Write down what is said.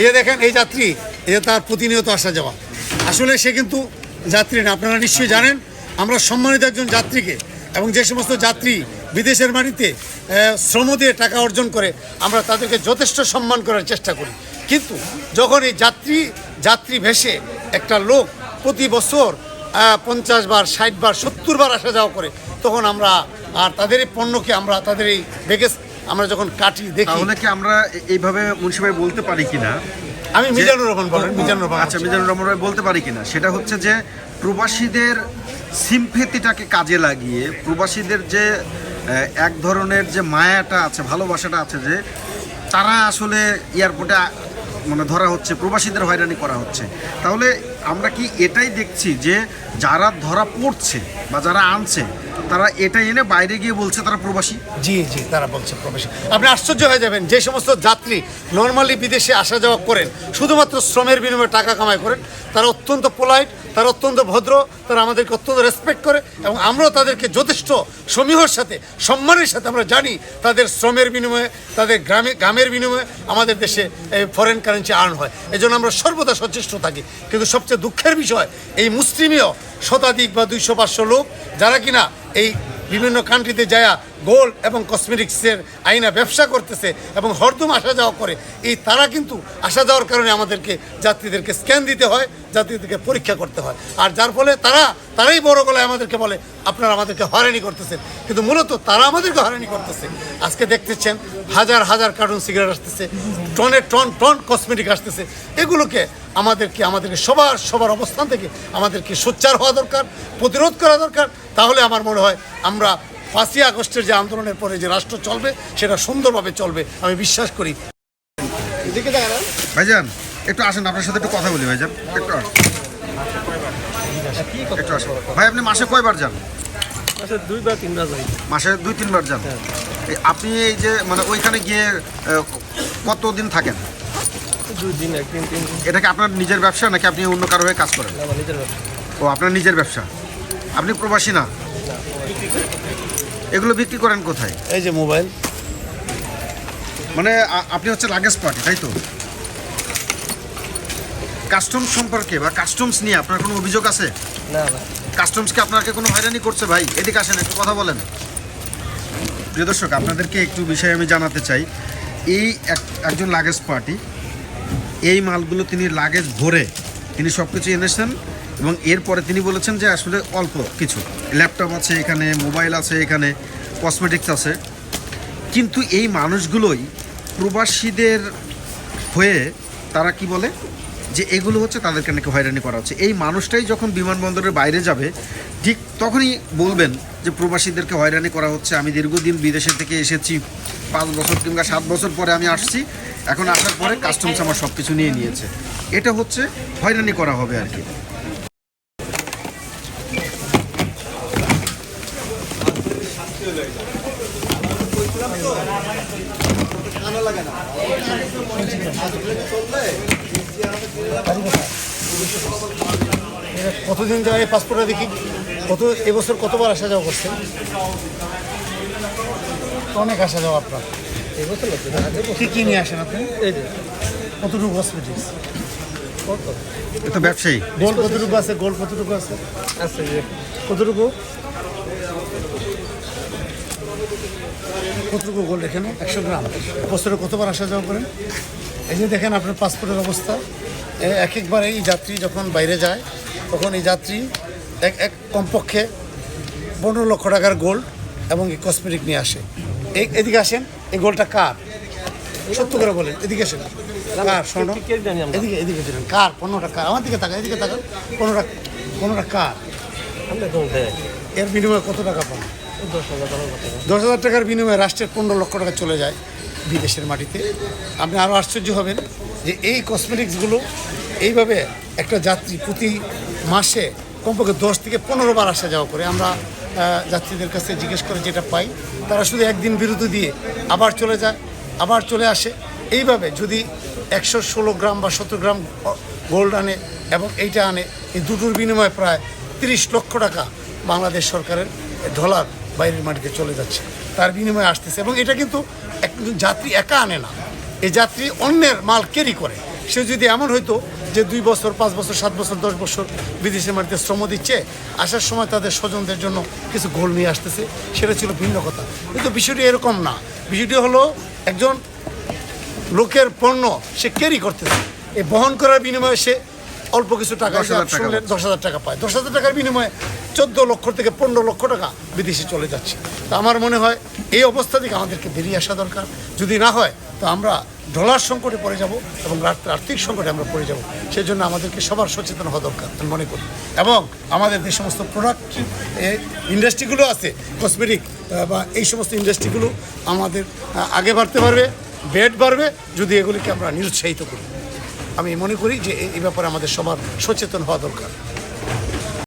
এই যে দেখেন, এই যাত্রী, এই যে তার প্রতিনিয়ত আসা যাওয়া। আসলে সে কিন্তু যাত্রী না, আপনারা নিশ্চয়ই জানেন, আমরা সম্মানিত একজন যাত্রীকে এবং যে সমস্ত যাত্রী বিদেশের মাটিতে শ্রম দিয়ে টাকা অর্জন করে, আমরা তাদেরকে যথেষ্ট সম্মান করার চেষ্টা করি। কিন্তু যখন এই যাত্রী যাত্রী ভেসে একটা লোক প্রতি বছর পঞ্চাশ বার, ষাট বার, সত্তর বার আসা যাওয়া করে, তখন আমরা আর তাদের এই পণ্যকে, আমরা তাদের এই বেগেজ আমরা যখন কাটি দেখি তাহলে কি আমরা এইভাবে মুন্সি ভাই বলতে পারি কিনা? আমি মিজানুর রহমান বলেন মিজানুর রহমান আচ্ছা মিজানুর রহমান ভাই বলতে পারি কিনা? সেটা হচ্ছে যে প্রবাসীদের সিম্পেতিটাকে কাজে লাগিয়ে প্রবাসীদের যে এক ধরনের যে মায়াটা আছে ভালোবাসাটা আছে যে তারা আসলে এয়ারপোর্টে মানে ধরা হচ্ছে প্রবাসীদের হয়রানি করা হচ্ছে। তাহলে আমরা কি এটাই দেখছি যে যারা ধরা পড়ছে বা যারা আনছে তারা এটা এনে বাইরে গিয়ে বলছে তারা প্রবাসী? জি জি, তারা বলছে প্রবাসী। আপনি আশ্চর্য হয়ে যাবেন, যে সমস্ত যাত্রী নর্মালি বিদেশে আসা যাওয়া করেন, শুধুমাত্র শ্রমের বিনিময়ে টাকা কামাই করেন, তারা অত্যন্ত পোলাইট তারা অত্যন্ত ভদ্র, তারা আমাদেরকে অত্যন্ত রেসপেক্ট করে এবং আমরাও তাদেরকে যথেষ্ট সমীহর সাথে, সম্মানের সাথে আমরা জানি তাদের শ্রমের বিনিময়ে, তাদের গ্রামে, গ্রামের বিনিময়ে আমাদের দেশে ফরেন কারেন্সি আর্ন হয়। এই জন্য আমরা সর্বদা সচেষ্ট থাকি। কিন্তু সবচেয়ে দুঃখের বিষয়, এই মুসলিমীয় শতাধিক বা দুইশো পাঁচশো লোক, যারা কিনা এই বিভিন্ন কান্ট্রিতে যায়া গোল্ড এবং কসমেটিক্সের আইনা ব্যবসা করতেছে এবং হরদম আসা যাওয়া করে। এই তারা কিন্তু আসা যাওয়ার কারণে আমাদেরকে যাত্রীদেরকে স্ক্যান দিতে হয়। যাত্রীদেরকে পরীক্ষা করতে হয়। আর যার ফলে তারা তারাই বড় গলায় আমাদেরকে বলে আপনারা আমাদেরকে হয়রানি করতেছেন। কিন্তু মূলত তারা আমাদেরকে হয়রানি করতেছে। আজকে দেখতেছেন হাজার হাজার কার্টুন সিগারেট আসতেছে টনে টন টন কসমেটিক আসতেছে। এগুলোকে আমাদেরকে আমাদেরকে সবার সবার অবস্থান থেকে আমাদেরকে সোচ্চার হওয়া দরকার প্রতিরোধ করা দরকার। তাহলে আমার মনে হয় আমরা পাঁচই আগস্টের যে আন্দোলনের পরে যে রাষ্ট্র চলবে সেটা সুন্দরভাবে চলবে। আমি বিশ্বাস করি। এদিকে দেখান। ভাইজান একটু আসেন আপনার সাথে একটু কথা বলি ভাইজান। একটু আসেন। একটু আসেন। ভাই আপনি মাসে কয়বার যান? আচ্ছা দুইবার তিনবার যাই। মাসে দুই তিনবার যান? আপনি এই যে মানে ওইখানে গিয়ে কতদিন থাকেন? দিন একদিন তিন এটা কি আপনার নিজের ব্যবসা নাকি আপনি অন্য কারও হয়ে কাজ করেন? নিজের ব্যবসা। ও আপনার নিজের ব্যবসা? আপনি প্রবাসী না? এগুলো বিক্রি করেন কোথায়? এই যে মোবাইল। মানে আপনি হচ্ছে লাগেজ পার্টি তাই তো? কাস্টমস সম্পর্কে বা কাস্টমস নিয়ে আপনার কোনো অভিযোগ আছে? না না কাস্টমসকে আপনাকে কোনো হয়রানি করছে ভাই? এদিকে আসেন একটু কথা বলেন। প্রিয় দর্শক আপনাদেরকে একটু বিষয় আমি জানাতে চাই। এই এক- একজন লাগেজ পার্টি এই মালগুলো তিনি লাগেজ ভরে তিনি সব কিছু এনেছেন এবং এরপরে তিনি বলেছেন যে আসলে অল্প কিছু। ল্যাপটপ আছে এখানে মোবাইল আছে এখানে কসমেটিক্স আছে। কিন্তু এই মানুষগুলোই প্রবাসীদের হয়ে তারা কি বলে? যে এগুলো হচ্ছে তাদেরকে নাকি হয়রানি করা হচ্ছে। এই মানুষটাই যখন বিমানবন্দরের বাইরে যাবে, ঠিক তখনই বলবেন যে প্রবাসীদেরকে হয়রানি করা হচ্ছে। আমি দীর্ঘদিন বিদেশে থেকে এসেছি, পাঁচ বছর কিংবা সাত বছর পরে আমি আসছি। এখন আসার পরে কাস্টমস আমার সব কিছু নিয়ে নিয়েছে। এটা হচ্ছে হয়রানি করা হবে আর কি। এটা কতদিন যায় পাসপোর্টটা দেখি? কত এবছর কতবার আসা যাওয়া করছেন অনেক আসা যাওয়া আপনার। এই বছর লাগছে না আগের বছর কী কী নিয়ে আসেন আপনি? এই যে কতটুকু হসপিটালস কত এটা ব্যবসায়ী। গোল কতটুকু আছে? গোল কতটুকু আছে? আছে কতটুকু? কতটুকু গোল্ড এখানে? একশো গ্রাম। বছরে কতবার আসা যাওয়া করেন? এই যে দেখেন আপনার পাসপোর্টের অবস্থা। এক একবার এই যাত্রী যখন বাইরে যায় তখন এই যাত্রী এক এক কমপক্ষে পনেরো লক্ষ টাকার গোল্ড এবং এই কসমেটিক নিয়ে আসে। এই এদিকে আসেন এই গোলটা কার? সত্য করে বলেন এদিকে আসেন। কার স্বর্ণ? এদিকে এদিকে ছিলেন কার? পনেরোটা কার? আমার দিকে তাকান এদিকে তাকান পনেরোটা পনেরোটা কার? এর বিনিময়ে কত টাকা পান দশ হাজার টাকার বিনিময়ে রাষ্ট্রের পনেরো লক্ষ টাকা চলে যায়। বিদেশের মাটিতে। আপনি আরও আশ্চর্য হবেন যে এই কসমেটিক্সগুলো এইভাবে একটা যাত্রী প্রতি মাসে কমপক্ষে দশ থেকে পনেরো বার আসা যাওয়া করে। আমরা যাত্রীদের কাছে জিজ্ঞেস করে যেটা পাই, তারা শুধু একদিন বিরতি দিয়ে আবার চলে যায়, আবার চলে আসে। এইভাবে যদি একশো ষোলো গ্রাম বা সত্তর গ্রাম গোল্ড আনে এবং এইটা আনে, এই দুটোর বিনিময়ে প্রায় তিরিশ লক্ষ টাকা বাংলাদেশ সরকারের ডলার বাইরের মাটিতে চলে যাচ্ছে। তার বিনিময়ে আসতেছে এবং এটা কিন্তু একজন যাত্রী একা আনে না। এই যাত্রী অন্যের মাল ক্যারি করে। সে যদি এমন হইতো যে দুই বছর পাঁচ বছর সাত বছর দশ বছর বিদেশি মাটিতে শ্রম দিচ্ছে আসার সময় তাদের স্বজনদের জন্য কিছু গোল নিয়ে আসতেছে সেটা ছিল ভিন্ন কথা। কিন্তু বিষয়টি এরকম না। বিষয়টি হলো একজন লোকের পণ্য সে ক্যারি করতেছে। এই বহন করার বিনিময়ে সে অল্প কিছু টাকা 10,000 শুনলেন দশ হাজার টাকা পায়। দশ হাজার টাকার বিনিময়ে চোদ্দ লক্ষ থেকে পনেরো লক্ষ টাকা বিদেশে চলে যাচ্ছে। তো আমার মনে হয় এই অবস্থা থেকে আমাদেরকে বেরিয়ে আসা দরকার। যদি না হয়, তো আমরা ডলার সংকটে পড়ে যাব এবং আর্থিক সংকটে আমরা পড়ে যাব। সেই জন্য আমাদেরকে সবার সচেতন হওয়া দরকার আমি মনে করি। এবং আমাদের যে সমস্ত প্রোডাক্ট ইন্ডাস্ট্রিগুলো আছে কসমেটিক বা এই সমস্ত ইন্ডাস্ট্রিগুলো আমাদের আগে বাড়তে পারবে বেড বাড়বে, যদি এগুলিকে আমরা নিরুৎসাহিত করি। আমি মনে করি যে এই ব্যাপারে আমাদের সবার সচেতন হওয়া দরকার।